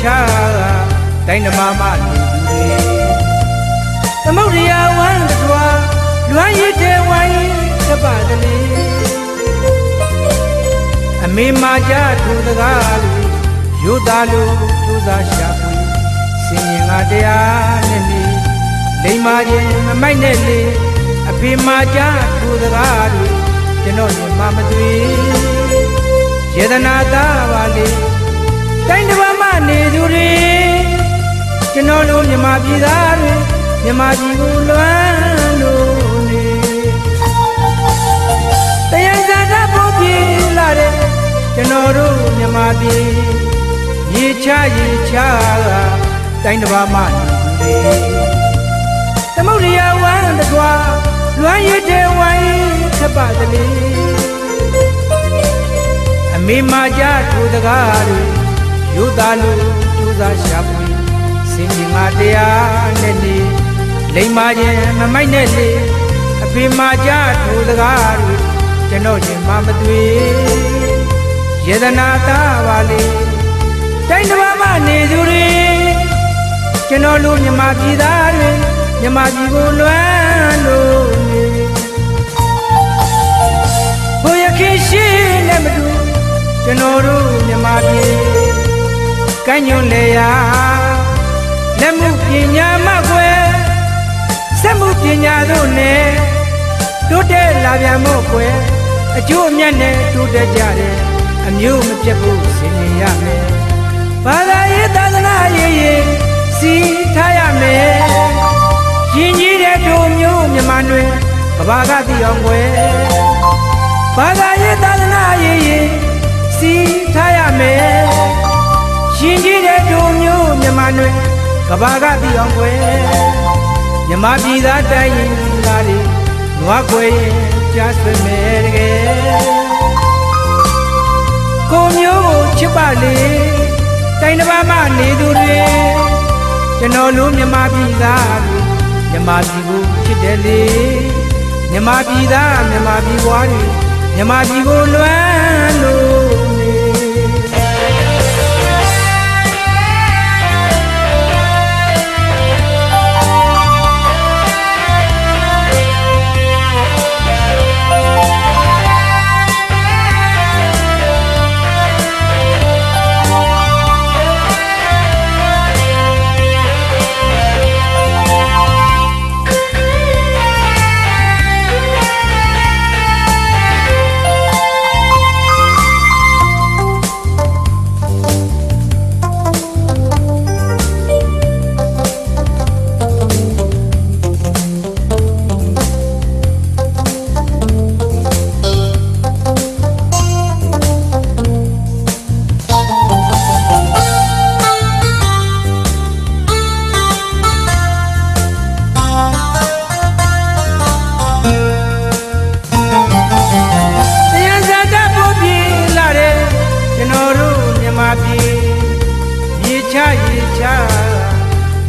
ချာတိုင်းဓမ္မမလူတွေသမုဒ္ဒရာဝမ်းတော်လွမ်းရည်တဲ့ဝိုင်းတပတလေအမေမာကြထူတကားလူယူသားလူကျူစာရှာဖွေစင်ရင်ကတရားနဲ့နေလိမ္မာခြင်းမမိုက်နဲ့လေအဖေမာကြထူတကားလူကျွန်တော်ရင်မမသွေ ယေဒနာသားပါလေတိုင်းတစ်ပါးမှနေသူတွေကျွန်တော်တို့မြမပြည်သားတွေမြမပြည်ကိုလွမ်းလို့နေတရားစတာဖို့ပြေလာတဲ့ကျွန်တော်တို့မြမပြည်ရေချရေချကတိုင်းတစ်ပါးမှနေသူတွေသမုဒ္ဒရာဝမ်းတကွာလွမ်းရတဲ့ဝိုင်းခပ်ပါတလေအ မေမာကြထူတကားတွေယူသားလူကျူစာရှာပွေစင်ကြီးငါတရားနဲ့နေလိမ္မာခြင်းမမိုက်နဲ့လေအဖေမာကြထူတကားတွေကျွန်တော်ရင်မမသွေယေဒနာသားပါလေတိုင်းတစ်ပါးမှနေသူတွေကျွန်တော်လူမြမပြည်သားတွေမြမပြည်ကိုလွမ်းလို့ ကျွန်တော်တို့မြမပြည်ကညွန်လေရာလက်မှုပညာမကွယ်စက်မှုပညာတို့နဲ့တိုးတက်လာပြန်မို့ကွယ်အကျိုးအမြတ်နဲ့တိုးတက်ကြတယ်အမျိုးမပြတ်ဖို့ဆင်ញင်ရမယ်ဘာသာရေးသာသနာရေးရေးစီထားရမယ်ရင်ကြီးတဲ့တို့မျိုးမြန်မာနွယ်ကဘာကတိအောင်ကွယ်ဘာသာရေးသာသနာရေးရေး စီထားရမယ်ရှင်ကြီးတဲ့တို့မျိုးမြန်မာနွယ်ကဘာကတိအောင်ကွယ်မြမပြည်သားတိုင်းရင်သားတွေနွားခွေရင်ကြားဆွေမယ်တကယ်ကိုမျိုးကိုချစ်ပါလေတိုင်းတစ်ပါးမှနေသူတွေကျွန်တော်တို့မြမပြည်သားတွေမြမပြည်ကိုချစ်တယ်လေမြမပြည်သားမြမပြည်ဘွားတွေမြမပြည်ကိုလွမ်းလို့ တော်တို့မြန်မာပြည်ရေချရေချ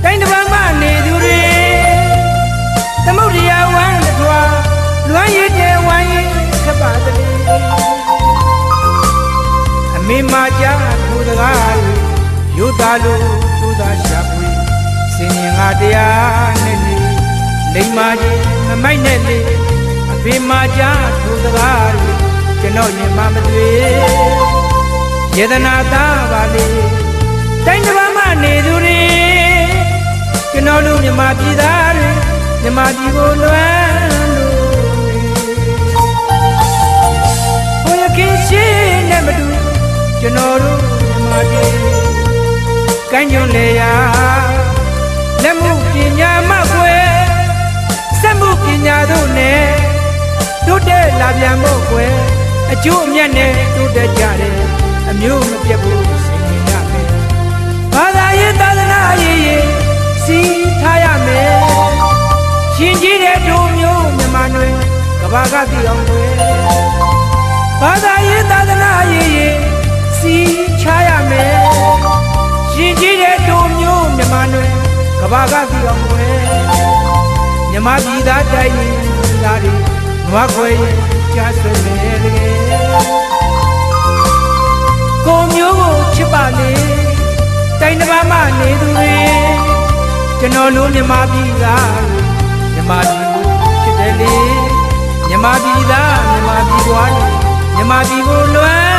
တိုင်းတစ်ပါးမှနေသူတွေသမုဒ္ဒရာဝမ်းတစ်ထွာလွမ်းရည်တဲ့ဝိုင်းခပ်ပါတည်းအမေမာကြထူတကားလူယူသားလူသူသားရှာပွေစင်ရင်ငါတရားနဲ့နေလိမ္မာကြီးမမိုက်နဲ့လေအဖေမာကြထူတကားလူကျွန်တော်ရင်မမတွေ့ ယေဒနာသားပါလေတိုင်းတစ်ပါးမှနေသူတွေကျွန်တော်တို့မြမပြည်သားတွေမြမပြည်ကိုလွမ်းလို့ဘုရားခင်ရှိနဲ့မတူကျွန်တော်တို့မြမပြည်ကမ်းညွန်လေရာလက်မှုပညာမကွယ်စက်မှုပညာတို့နဲ့တိုးတက်လာပြန်ဖို့ကွယ်အကျိုးအမြတ်နဲ့တိုးတက်ကြတယ် အမျိုးမပြတ်ဘူးဆင်ញင်ရမယ်ဘာသာရေးသာသနာရေးရေးစီထားရမယ်ရှင်ကြီးတဲ့တို့မျိုးမြန်မာနွယ်ကဘာကတိအောင်ကွယ်ဘာသာရေးသာသနာရေးရေးစီချရမယ်ရှင်ကြီးတဲ့တို့မျိုးမြန်မာနွယ်ကဘာကတိအောင်ကွယ်မြမပြည်သားတိုင်းရင်သားတွေနွားခွေရင်ကြားဆွေမယ်တကယ် ကိုမျိုးကိုချစ်ပါလေတိုင်းတစ်ပါးမှနေသူတွေကျွန်တော်လိုမြမပြည်သားမြမပြည်ကိုချစ်တယ်လေမြမပြည်သားမြမပြည်သွားလေမြမပြည်ကိုလွမ်း